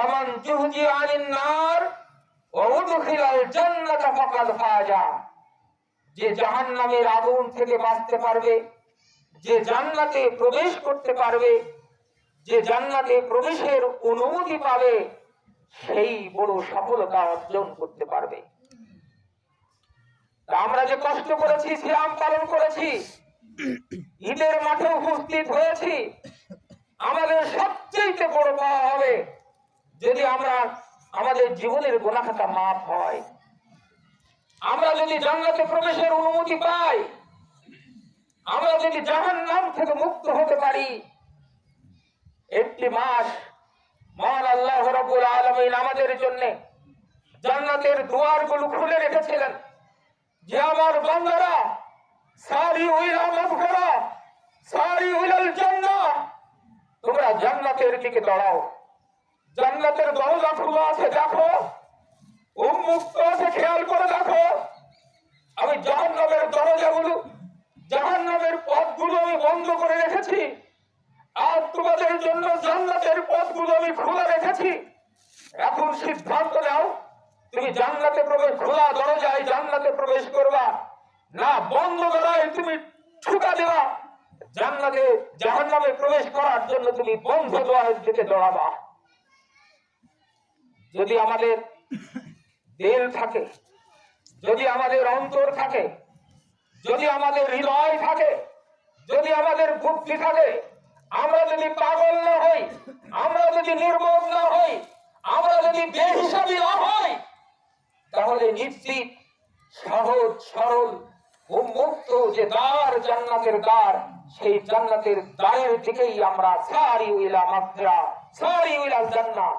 ফামান জুহজি আনিন নার যে জাহান্নামের আগুন থেকে বাঁচতে পারবে, যে জান্নাতে প্রবেশ করতে পারবে, যে জান্নাতে প্রবেশের অনুমতি পাবে, সেই বড় সফলতা অর্জন করতে পারবে। আমরা যে কষ্ট করেছি শ্রীরাম পালন করেছি, ঈদের মাঠে উপস্থিত হয়েছি, আমাদের সবচেয়ে বড় পাওয়া হবে যদি আমরা আমাদের জীবনের গোনাখাতা মাফ হয়, আমরা যদি জান্নাতে প্রবেশের অনুমতি পাই, আমরা যদি জাহান নাম থেকে মুক্ত হতে পারি, একটি মাস মহান আল্লাহ রব্বুল আলমিন আমাদের জন্য জান্নাতের দুয়ারগুলো খুলে রেখেছিলেন। যে আমার বান্দারা সারি উইলা মাগফিরা সারি উইলাল জান্নাহ, তোমরা জান্নাতের দিকে দাঁড়াও। জান্নাতের দরজা খোলা আছে, দেখো। উন্মুক্ত আছে, খেয়াল করে দেখো। আমি জাহান্নামের দরজাগুলো, জাহান্নামের পথগুলো আমি বন্ধ করে রেখেছি। আর তোমাদের জন্য জান্নাতের পথগুলো আমি খোলা রেখেছি। এখন সিদ্ধান্ত নাও, তুমি জান্নাতে প্রবেশ, খোলা দরজায় জান্নাতে প্রবেশ করবা। না, বন্ধ দরজায় তুমি ঠুকা দেওয়া জান্নাতে, জাহান্নামে প্রবেশ করার জন্য তুমি বন্ধ দোয়ারের দিকে দৌড়াবা। যদি আমাদের দিল থাকে, যদি আমাদের অন্তর থাকে, যদি আমাদের হৃদয় থাকে, যদি আমাদের বুদ্ধি থাকে, আমরা যদি পাগল না হই, আমরা যদি নির্বোধ না হই, আমরা যদি বেহিসাবি না হই, তাহলে নিশ্চিত, সহজ, সরল উন্মুক্ত যে দ্বার জান্নাতের দ্বার, সেই জান্নাতের দ্বারের দিকেই আমরা সারি উইলা মাত্রা সারি উইলা জান্নাত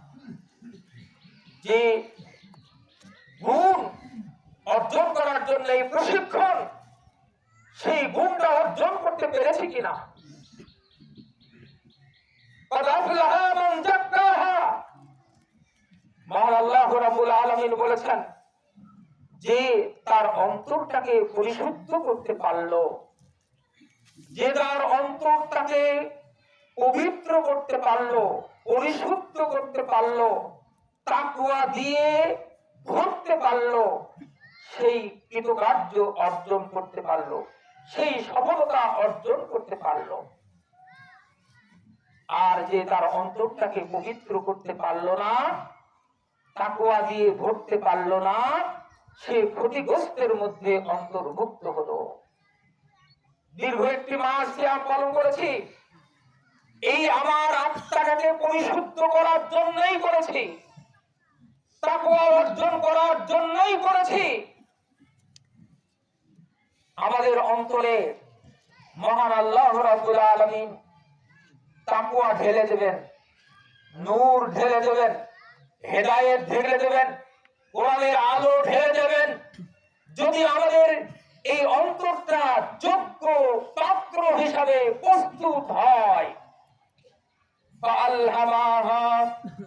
যে গুণ অর্জন করার জন্য এই প্রশিক্ষণ, সেই গুণটা অর্জন করতে পেরেছি কিনা? বলেছেন যে তার অন্তরটাকে পরিশুদ্ধ করতে পারল, যে তার অন্তরটাকে পবিত্র করতে পারল, পরিশুদ্ধ করতে পারল তাকুয়া দিয়ে ধরতে পারল, সেই কৃতকার্য অর্জন করতে পারল, সেই সফলতা অর্জন করতে পারল। আর যে তার অন্তরটাকে পবিত্র করতে পারল না, তাকুয়া দিয়ে ভরতে পারল না, সে ক্ষতিগ্রস্তের মধ্যে অন্তর্ভুক্ত হলো। দীর্ঘ একটি মাস সিয়াম পালন করেছি, এই আমার আত্মাটাকে পরিশুদ্ধ করার জন্যই করেছি। অর্জন করার জন্যই করেছি। আমাদের অন্তরে মহান আল্লাহ তাকুয়া ঢেলে দেবেন, নূর ঢেলে দেবেন, হেদায়েত ঢেলে দেবেন, কোরআনের আলো ঢেলে দেবেন। যদি আমাদের এই অন্তরটা যোগ্য পাত্র হিসাবে প্রস্তুত হয় فألهمها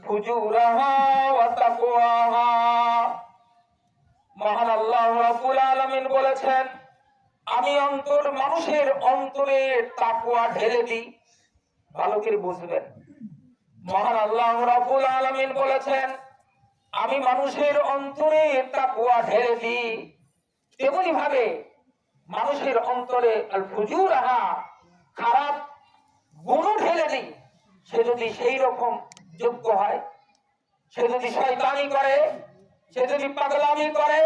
فجورها وتقواها মহান আল্লাহ রাব্বুল আলামিন বলেছেন আমি অন্তর মানুষের অন্তরে তাকুয়া ঢেলে দিই ভালো করে বুঝবেন মহান আল্লাহ রাব্বুল আলামিন বলেছেন আমি মানুষের অন্তরে তাকুয়া ঢেলে দিই তেমনি ভাবে মানুষের অন্তরে আল ফুজুরাহা খারাপ গুণ ঢেলে দিই সে যদি সেই রকম যোগ্য হয় সে যদি শয়তানি করে সে যদি পাগলামি করে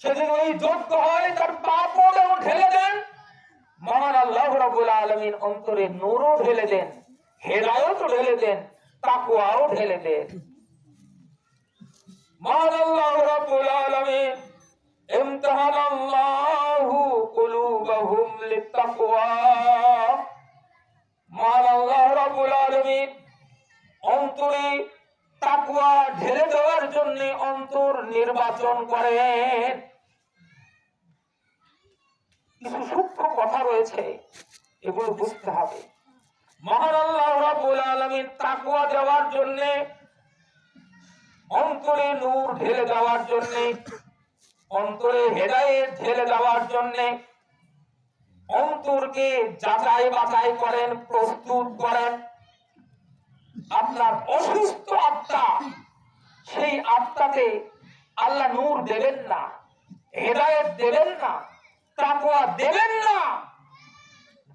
সে যদি ওই যোগ্য হয় তার পাপও ঢেলে দেন মহান আল্লাহ রাব্বুল আলামিন অন্তরে নূরও ঢেলে দেন হেদায়তও ঢেলে দেন তাকওয়াও ঢেলে দেন মহান আল্লাহ রাব্বুল আলামিন امتحن الله قلوبهم للتقوى মহান আল্লাহ অন্তরে তাকুয়া ঢেলে দেওয়ার জন্য অন্তর নির্বাচন করেন। কিছু সূক্ষ্ম কথা রয়েছে, এগুলো বুঝতে হবে। মহান আল্লাহ রাব্বুল আলামিন তাকওয়া দেওয়ার জন্য, অন্তরে নূর ঢেলে দেওয়ার জন্য, অন্তরে হেদায়েত ঢেলে দেওয়ার জন্য অন্তরকে যাচাই বাছাই করেন, প্রস্তুত করেন। আপনার অসুস্থ আত্মা, সেই আত্মাতে আল্লাহ নূর দেবেন না, হেদায়েত দেবেন না, তাকওয়া দেবেন না।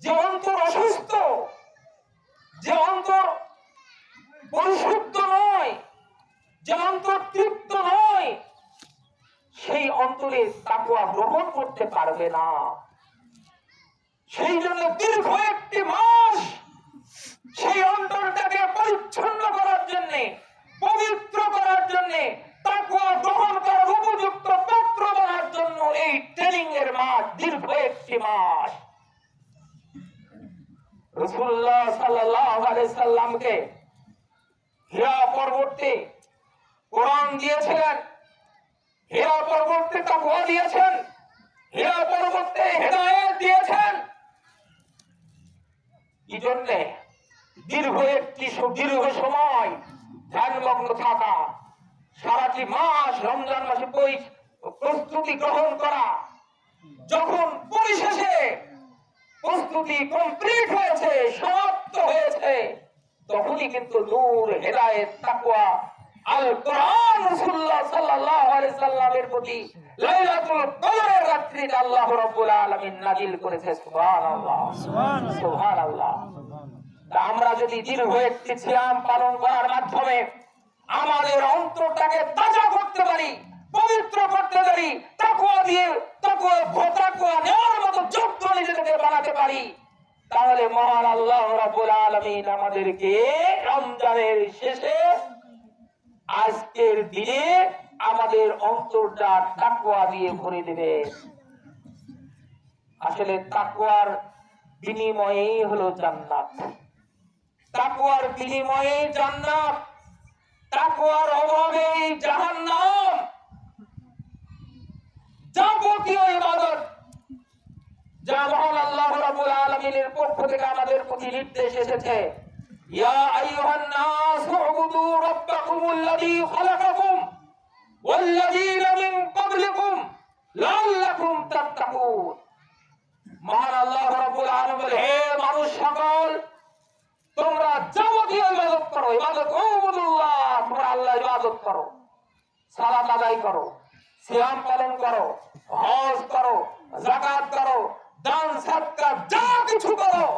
যে অন্তর অসুস্থ, যে অন্তর পরিশুদ্ধ নয়, যে অন্তর তৃপ্ত নয়, সেই অন্তরে তাকুয়া গ্রহণ করতে পারবে না। সেই জন্য দীর্ঘ একটি মাস সেই অন্তরটাকে পরিচ্ছন্ন করার জন্যে, পবিত্র করার জন্যে, তাকুয়া গ্রহণ উপযুক্ত বনার জন্য এই এর মাস, দীর্ঘ একটি হীরা পর্বতে দিয়েছিলেন, হীরা দিয়েছেন, হীরা পর্বতে হেদায়েত দিয়েছেন। জন্যে দীর্ঘ একটি দীর্ঘ সময় ধ্যানমগ্ন থাকা সারাটি মাস রমজান মাসে বই প্রস্তুতি গ্রহণ করা, যখন পরিশেষে প্রস্তুতি কমপ্লিট হয়েছে, সমাপ্ত হয়েছে, তখনই কিন্তু নূর, হেদায়েত, তাকওয়া আল কোরআন রাসূলুল্লাহ সাল্লাল্লাহু আলাইহি সাল্লামের প্রতি লাইলাতুল কদরের রাত্রিতে আল্লাহ রাব্বুল আলামিন নাজিল করেছে সুবহানাল্লাহ। সুবহানাল্লাহ। তা আমরা যদি দীর্ঘ একটি সিয়াম পালন করার মাধ্যমে আমাদের অন্তরটাকে তাজা করতে পারি পবিত্র করতে পারি তাকুয়া দিয়ে তাকুয়া নেওয়ার মতো যোগ্য নিজেদেরকে বানাতে পারি তাহলে মহান আল্লাহ রাব্বুল আলামিন আমাদেরকে রমজানের শেষে আজকের দিনে আমাদের অন্তরটা তাকুয়া দিয়ে ভরে দেবে। আসলে তাকুয়ার বিনিময়েই হলো জান্নাত। তাকুয়ার বিনিময়ে জান্নাত। তাকুয়ার অভাবে জাহান্নাম। যাবতীয় ইবাদত। যা মহান আল্লাহ রাব্বুল আলামিনের পক্ষ থেকে আমাদের প্রতি নির্দেশ এসেছে। ইয়া আইয়ুহান নাস উবুদু রাব্বাকুমুল্লাযী খালাকাকুম ওয়াল্লাযীনা মিন ক্বাবলিকুম লাআল্লাকুম তাত্তাকুন। মহান আল্লাহ রাব্বুল আলামিন বলে, হে মানুষ সকল, তোমরা যাবতীয় ইবাদত করো, ইবাদত উবুদুল্লাহ, তোমরা আল্লাহ ইবাদত করো, সালাত আদায় করো, সিয়াম পালন করো, হজ করো জাকাত করো, দান সৎকার যা কিছু করো।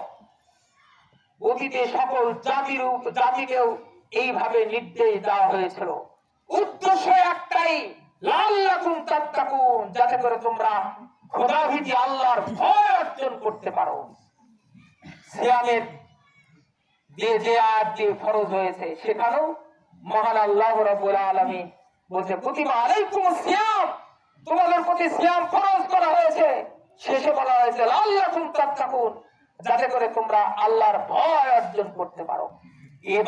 অতীতে সকল জাতির জাতিকেও এইভাবে নির্দেশ দেওয়া হয়েছিল। উদ্দেশ্য একটাই লাল্লাকুম তাত্তাকুন, যাতে করে তোমরা খোদাভীতি আল্লাহর ভয় অর্জন করতে পারো। সিয়ামের যে যে আয়াত যে ফরজ হয়েছে, সেখানেও মহান আল্লাহ রাব্বুল আলামিন বলছে, কুতিবা আলাইকুম সিয়াম, তোমাদের প্রতি সিয়াম ফরজ করা হয়েছে। শেষে বলা হয়েছে, লাল লাল্লাকুম তাত্তাকুন যাতে করে তোমরা আল্লাহর ভয় অর্জন করতে পারো। এবার